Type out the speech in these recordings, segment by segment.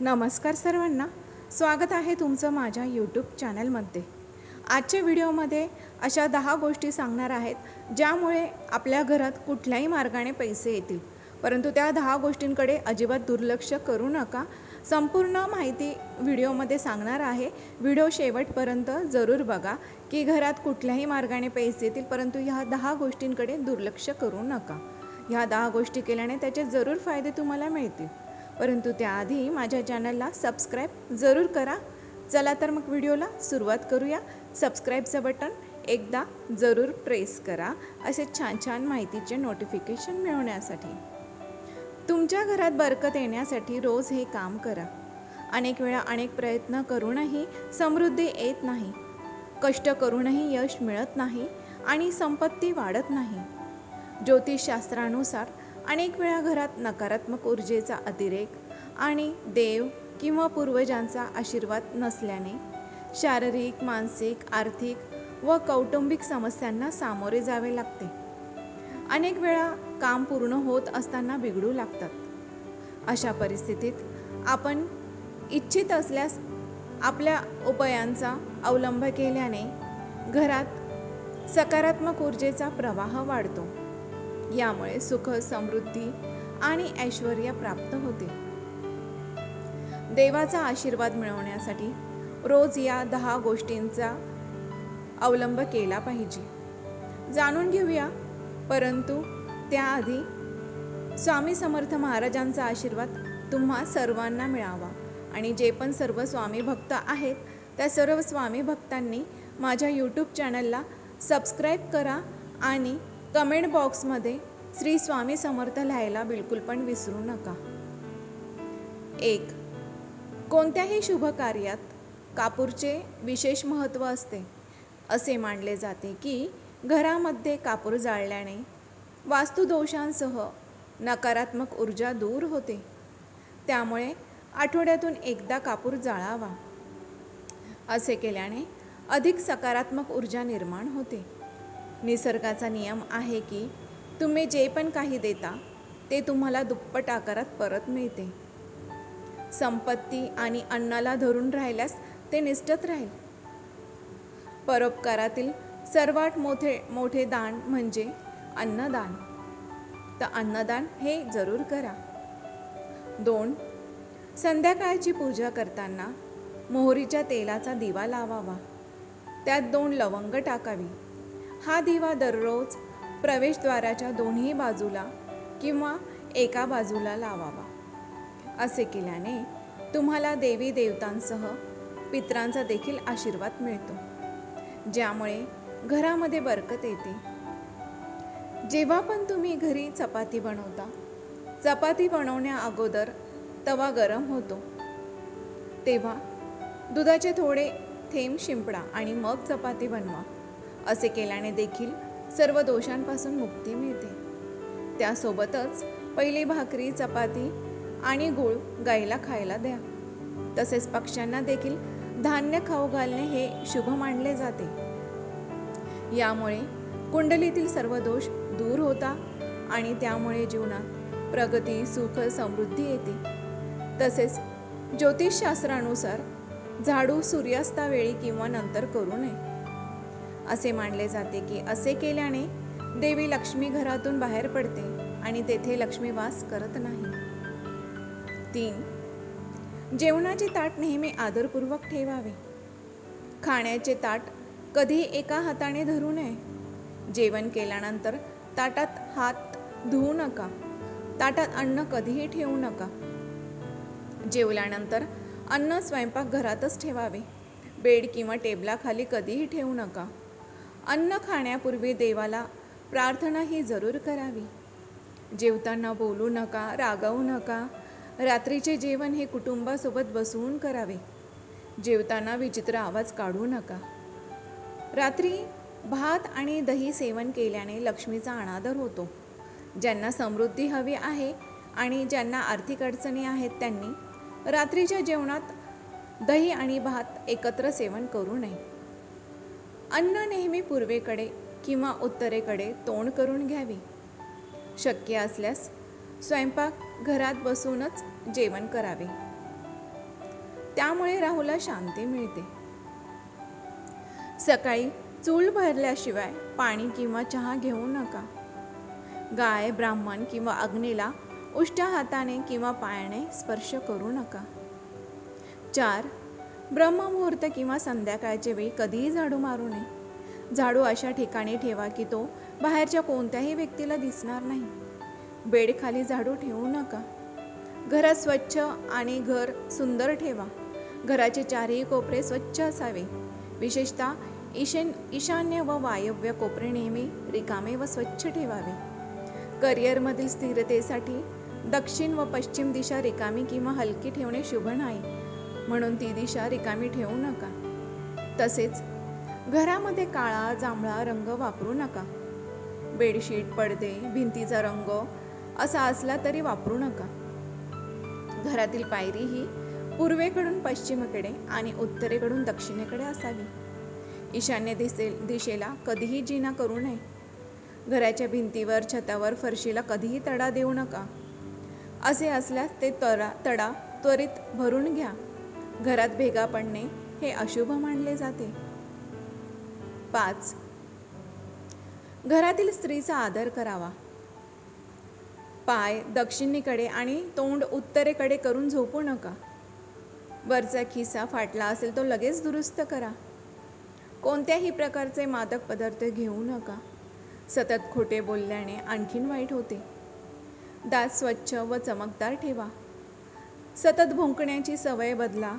नमस्कार सर्वांना. स्वागत आहे तुमचं माझ्या यूट्यूब चॅनलमध्ये आजच्या व्हिडिओमध्ये अशा दहा गोष्टी सांगणार आहेत ज्यामुळे आपल्या घरात कुठल्याही मार्गाने पैसे येतील. परंतु त्या दहा गोष्टींकडे अजिबात दुर्लक्ष करू नका. संपूर्ण माहिती व्हिडिओमध्ये सांगणार आहे. व्हिडिओ शेवटपर्यंत जरूर बघा की घरात कुठल्याही मार्गाने पैसे येतील परंतु ह्या दहा गोष्टींकडे दुर्लक्ष करू नका. ह्या दहा गोष्टी केल्याने त्याचे जरूर फायदे तुम्हाला मिळतील. परंतु त्याआधी माझ्या चॅनलला सबस्क्राईब जरूर करा. चला तर मग व्हिडिओला सुरुवात करूया. सबस्क्राईबचं बटन एकदा जरूर प्रेस करा असे छान छान माहितीचे नोटिफिकेशन मिळवण्यासाठी. तुमच्या घरात बरकत येण्यासाठी रोज हे काम करा. अनेक वेळा अनेक प्रयत्न करूनही समृद्धी येत नाही. कष्ट करूनही यश मिळत नाही आणि संपत्ती वाढत नाही. ज्योतिषशास्त्रानुसार अनेक वेळा घरात नकारात्मक ऊर्जेचा अतिरेक आणि देव किंवा पूर्वजांचा आशीर्वाद नसल्याने शारीरिक मानसिक आर्थिक व कौटुंबिक समस्यांना सामोरे जावे लागते. अनेक वेळा काम पूर्ण होत असताना बिघडू लागतात. अशा परिस्थितीत आपण इच्छित असल्यास आपल्या उपायांचा अवलंब केल्याने घरात सकारात्मक ऊर्जेचा प्रवाह वाढतो. यामुळे सुख समृद्धी आणि ऐश्वर प्राप्त होते. देवाचा आशीर्वाद मिळवण्यासाठी रोज या दहा गोष्टींचा अवलंब केला पाहिजे. जाणून घेऊया. परंतु त्याआधी स्वामी समर्थ महाराजांचा आशीर्वाद तुम्हा सर्वांना मिळावा आणि जे पण सर्व स्वामी भक्त आहेत त्या सर्व स्वामी भक्तांनी माझ्या यूट्यूब चॅनलला सबस्क्राईब करा आणि कमेंट बॉक्समध्ये श्री स्वामी समर्थ लिहायला बिलकुल पण विसरू नका. एक कोणत्याही शुभ कार्यात कापूरचे विशेष महत्त्व असते असे मानले जाते की घरामध्ये कापूर जाळल्याने वास्तुदोषांसह नकारात्मक ऊर्जा दूर होते. त्यामुळे आठवड्यातून एकदा कापूर जाळावा असे केल्याने अधिक सकारात्मक ऊर्जा निर्माण होते. निसर्गाचा नियम आहे की तुम्ही जे पण काही देता ते तुम्हाला दुप्पट आकारात परत मिळते. संपत्ती आणि अन्नाला धरून राहिल्यास ते निष्ठत राहील. परोपकारातील सर्वात मोठे मोठे दान म्हणजे अन्नदान. तर अन्नदान हे जरूर करा. दोन संध्याकाळची पूजा करताना मोहरीच्या तेलाचा दिवा लावावा. त्यात दोन लवंग टाकावी. हा दिवा दररोज प्रवेशद्वाराच्या दोन्ही बाजूला किंवा एका बाजूला लावावा. असे केल्याने तुम्हाला देवी देवतांसह पित्रांचा देखील आशीर्वाद मिळतो. ज्यामुळे घरामध्ये बरकत येते. जेव्हा पण तुम्ही घरी चपाती बनवता चपाती बनवण्या अगोदर तवा गरम होतो. तेव्हा दुधाचे थोडे थेंब शिंपडा आणि मग चपाती बनवा. असे केल्याने देखील सर्व दोषांपासून मुक्ती मिळते. त्यासोबतच पहिली भाकरी चपाती आणि गूळ गाईला खायला द्या. तसेच पक्ष्यांना देखील धान्य खाऊ घालणे हे शुभ मानले जाते. यामुळे कुंडलीतील सर्व दोष दूर होता आणि त्यामुळे जीवनात प्रगती सुख समृद्धी येते. तसेच ज्योतिषशास्त्रानुसार झाडू सूर्यास्तावेळी किंवा नंतर करू नये. असे मानले जाते की असे केल्याने देवी लक्ष्मी घरातून बाहेर पडते आणि तेथे लक्ष्मी वास करत नाही. तीन जेवणाचे ताट नेहमी आदरपूर्वक ठेवावे. खाण्याचे ताट कधी एका हाताने धरू नये. जेवण केल्यानंतर ताटात हात धुवू नका. ताटात अन्न कधीही ठेवू नका. जेवल्यानंतर अन्न स्वयंपाक घरातच ठेवावे. बेड किंवा टेबलाखाली कधीही ठेवू नका. अन्न खाण्यापूर्वी देवाला प्रार्थना ही जरूर करावी. जेवताना बोलू नका रागावू नका. रात्रीचे जेवण हे कुटुंबासोबत बसवून करावे. जेवताना विचित्र आवाज काढू नका. रात्री भात आणि दही सेवन केल्याने लक्ष्मीचा अनादर होतो. ज्यांना समृद्धी हवी आहे आणि ज्यांना आर्थिक अडचणी आहेत त्यांनी रात्रीच्या जेवणात दही आणि भात एकत्र सेवन करू नये. अन्न नेहमी पूर्वेकडे किंवा उत्तरेकडे तोंड करून घ्यावी. शक्य असल्यास स्वयंपाक घरात बसूनच जेवण करावे. त्यामुळे राहूला शांती मिळते. सकाळी चूल भरल्याशिवाय पाणी किंवा चहा घेऊ नका. गाय ब्राह्मण किंवा अग्नीला उष्ट्या हाताने किंवा पायाने स्पर्श करू नका. चार ब्रह्ममुहूर्त किंवा संध्याकाळच्या वेळी कधीही झाडू मारू नये. झाडू अशा ठिकाणी ठेवा की तो बाहेरच्या कोणत्याही व्यक्तीला दिसणार नाही. बेडखाली झाडू ठेवू नका. घरात स्वच्छ आणि घर सुंदर ठेवा. घराचे चारही कोपरे स्वच्छ असावे. विशेषतः ईशान ईशान्य व वायव्य कोपरे नेहमी रिकामे व स्वच्छ ठेवावे. करिअरमधील स्थिरतेसाठी दक्षिण व पश्चिम दिशा रिकामी किंवा हलकी ठेवणे शुभ नाही. म्हणून ती दिशा रिकामी ठेवू नका. तसेच घरामध्ये काळा जांभळा रंग वापरू नका. बेडशीट पडदे भिंतीचा रंग असा असला तरी वापरू नका. घरातील पायरी ही पूर्वेकडून पश्चिमेकडे आणि उत्तरेकडून दक्षिणेकडे असावी. ईशान्य दिसे दिशेला कधीही जिना करू नये. घराच्या भिंतीवर छतावर फरशीला कधीही तडा देऊ नका. असे असल्यास ते तरा तडा त्वरित भरून घ्या. घरात भेगा पडणे हे अशुभ मानले जाते. पाच. घरातील स्त्रीचा आदर करावा. पाय दक्षिणेकडे आणि तोंड उत्तरेकडे करून झोपू नका. वरचा खिसा फाटला असेल तो लगेच दुरुस्त करा. कोणत्याही प्रकारचे मादक पदार्थ घेऊ नका. सतत खोटे बोलल्याने आणखीन वाईट होते. दात स्वच्छ व चमकदार ठेवा. सतत भुंकण्याची सवय बदला.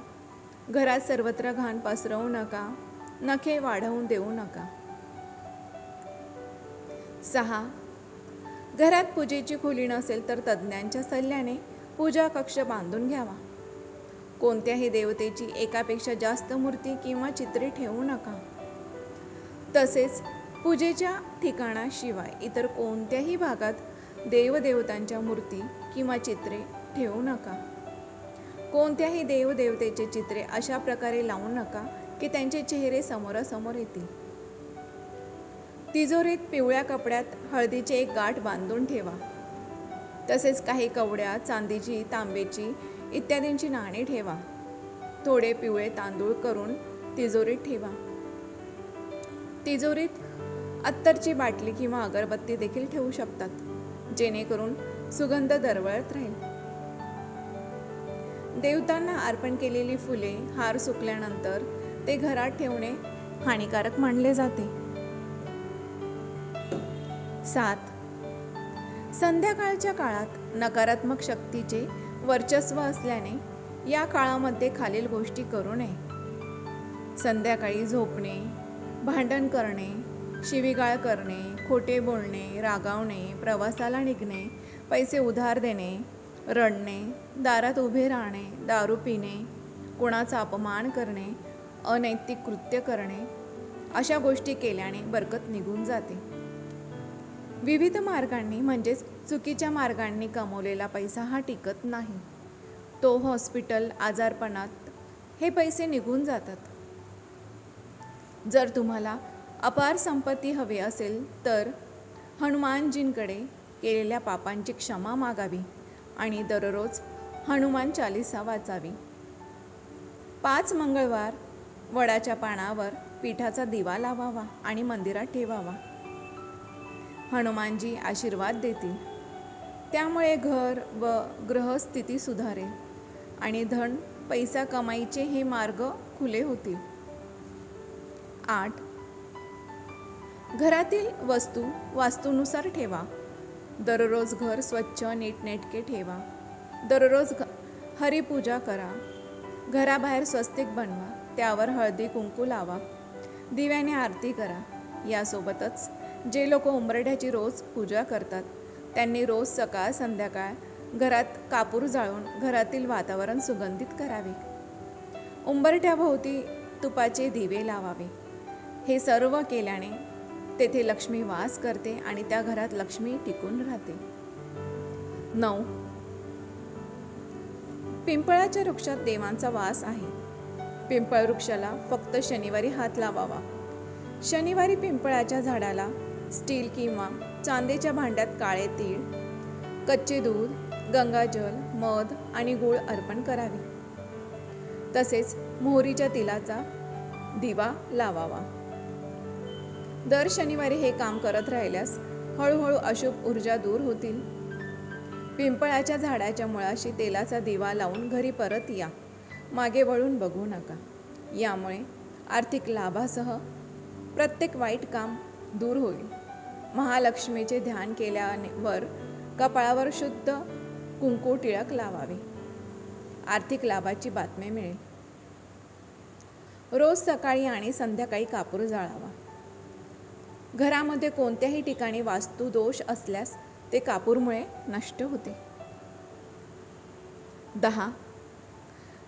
घरात सर्वत्र घाण पसरवू नका. नखे वाढवून देऊ नका. सहा. घरात पूजेची खोली नसेल तर तज्ज्ञांच्या सल्ल्याने पूजा कक्ष बांधून घ्यावा. कोणत्याही देवतेची एकापेक्षा जास्त मूर्ती किंवा चित्रे ठेवू नका. तसेच पूजेच्या ठिकाणाशिवाय इतर कोणत्याही भागात देवदेवतांच्या मूर्ती किंवा चित्रे ठेवू नका. कोणत्याही देवदेवतेचे चित्रे अशा प्रकारे लावू नका की त्यांचे चेहरे समोरासमोर येतील. तिजोरीत पिवळ्या कपड्यात हळदीचे एक गाठ बांधून ठेवा. तसेच काही कवड्या चांदीची तांब्याची इत्यादींची नाणी ठेवा. थोडे पिवळे तांदूळ करून तिजोरीत ठेवा. तिजोरीत अत्तरची बाटली किंवा अगरबत्ती देखील ठेवू शकतात जेणेकरून सुगंध दरवळत राहील. देवतांना अर्पण केलेली फुले हार सुकल्यानंतर ते घरात ठेवणे हानिकारक मानले जाते. सात. संध्याकाळच्या काळात नकारात्मक शक्तीचे वर्चस्व असल्याने या काळामध्ये खालील गोष्टी करू नये. संध्याकाळी झोपणे भांडण करणे शिवीगाळ करणे खोटे बोलणे रागावणे प्रवासाला निघणे पैसे उधार देणे रडणे दारात उभे राहणे दारू पिणे कोणाचा अपमान करणे अनैतिक कृत्य करणे अशा गोष्टी केल्याने बरकत निघून जाते. विविध मार्गांनी म्हणजेच चुकीच्या मार्गांनी कमवलेला पैसा हा टिकत नाही. तो हॉस्पिटल आजारपणात हे पैसे निघून जातात. जर तुम्हाला अपार संपत्ती हवी असेल तर हनुमानजींकडे केलेल्या पापांची क्षमा मागावी. आणि दररोज हनुमान चालिसा वाचावी. पाच मंगळवार वडाच्या पानावर पिठाचा दिवा लावावा आणि मंदिरात ठेवावा. हनुमानजी आशीर्वाद देतील. त्यामुळे घर व ग्रहस्थिती सुधारेल आणि धन पैसा कमाईचे हे मार्ग खुले होतील. आठ. घरातील वस्तू वास्तूनुसार ठेवा. दररोज घर स्वच्छ नीटनेटके ठेवा. दररोज घ हरिपूजा करा. घराबाहेर स्वस्तिक बनवा. त्यावर हळदी कुंकू लावा. दिव्याने आरती करा. यासोबतच जे लोक उंबरठ्याची रोज पूजा करतात त्यांनी रोज सकाळ संध्याकाळ घरात कापूर जाळून घरातील वातावरण सुगंधित करावे. उंबरठ्याभोवती तुपाचे दिवे लावावे. हे सर्व केल्याने तेथे लक्ष्मी वास करते आणि त्या घरात लक्ष्मी टिकून राहते. नऊ. पिंपळाच्या वृक्षात देवांचा वास आहे. पिंपळ वृक्षाला फक्त शनिवारी हात लावावा. शनिवारी पिंपळाच्या झाडाला स्टील किंवा चांदीच्या भांड्यात काळे तीळ कच्चे दूध गंगाजल मध आणि गूळ अर्पण करावे. तसेच मोहरीच्या तिलाचा दिवा लावावा. दर शनिवारी हे काम करत राहिल्यास हळूहळू अशुभ ऊर्जा दूर होतील. पिंपळाच्या झाडाच्या मुळाशी तेलाचा दिवा लावून घरी परत या. मागे वळून बघू नका. यामुळे आर्थिक लाभासह प्रत्येक वाईट काम दूर होईल. महालक्ष्मीचे ध्यान केल्यावर कपाळावर शुद्ध कुंकू टिळक लावावे. आर्थिक लाभाची बातमी मिळेल. रोज सकाळी आणि संध्याकाळी कापूर जाळावा. घरामध्ये कोणत्याही ठिकाणी वास्तू दोष असल्यास ते कापूरमुळे नष्ट होते. दहा.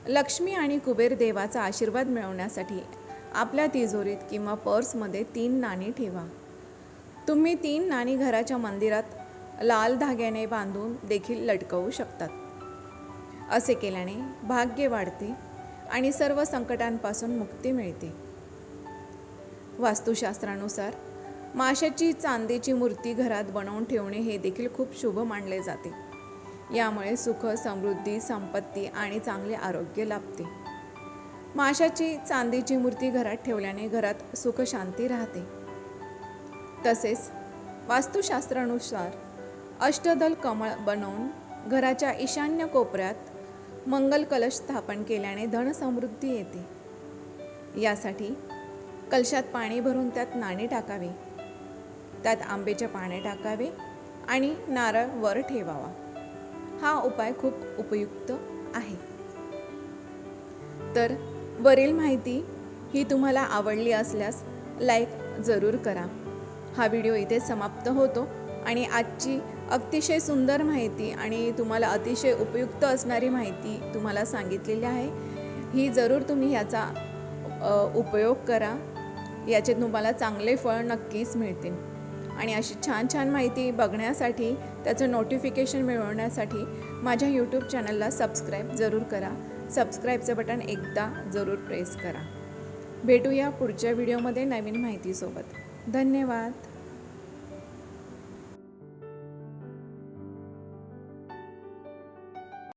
लक्ष्मी आणि कुबेर देवाचा आशीर्वाद मिळवण्यासाठी आपल्या तिजोरीत किंवा पर्समध्ये तीन नाणी ठेवा. तुम्ही तीन नाणी घराच्या मंदिरात लाल धाग्याने बांधून देखील लटकवू शकतात. असे केल्याने भाग्य वाढते आणि सर्व संकटांपासून मुक्ती मिळते. वास्तुशास्त्रानुसार माशाची चांदीची मूर्ती घरात बनवून ठेवणे हे देखील खूप शुभ मानले जाते. यामुळे सुख समृद्धी संपत्ती आणि चांगले आरोग्य लाभते. माशाची चांदीची मूर्ती घरात ठेवल्याने घरात सुख शांती राहते. तसेच वास्तुशास्त्रानुसार अष्टदल कमळ बनवून घराच्या ईशान्य कोपऱ्यात मंगल कलश स्थापन केल्याने धनसमृद्धी येते. यासाठी कलशात पाणी भरून त्यात नाणे टाकावे. त्यात आंब्याचे पाने टाकावे आणि नारळ वर ठेवावा. हा उपाय खूप उपयुक्त आहे. तर वरील माहिती ही तुम्हाला आवडली असल्यास लाईक जरूर करा. हा व्हिडिओ इथे समाप्त होतो आणि आजची अतिशय सुंदर माहिती आणि तुम्हाला अतिशय उपयुक्त असणारी माहिती तुम्हाला सांगितलेली आहे. ही जरूर तुम्ही ह्याचा उपयोग करा. याचे तुम्हाला चांगले फळ नक्कीच मिळतील. आणि अशी छान छान माहिती बघण्यासाठी त्याचं नोटिफिकेशन मिळवण्यासाठी माझ्या यूट्यूब चॅनलला सबस्क्राईब जरूर करा. सबस्क्राईबचं बटन एकदा जरूर प्रेस करा. भेटूया पुढच्या व्हिडिओमध्ये नवीन माहितीसोबत. धन्यवाद.